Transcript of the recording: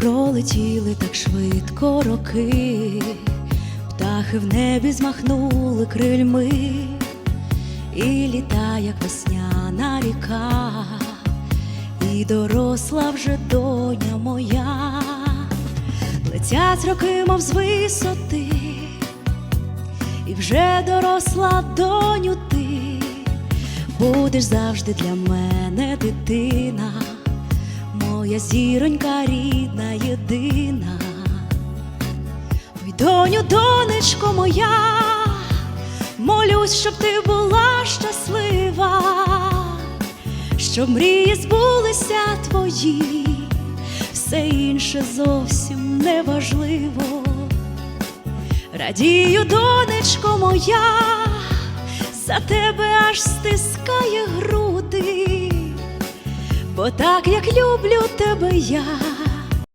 Пролетіли так швидко роки, птахи в небі змахнули крильми, і літа, як весняна ріка, і доросла вже доня моя, летять роки, мов з висоти, і вже доросла доню ти, будеш завжди для мене дитина. Моя зіронька рідна, доню, донечко моя, молюсь, щоб ти була щаслива, щоб мрії збулися твої, все інше зовсім не важливо. Радію, донечко моя, за тебе аж стискає груди. Бо так як люблю тебе я,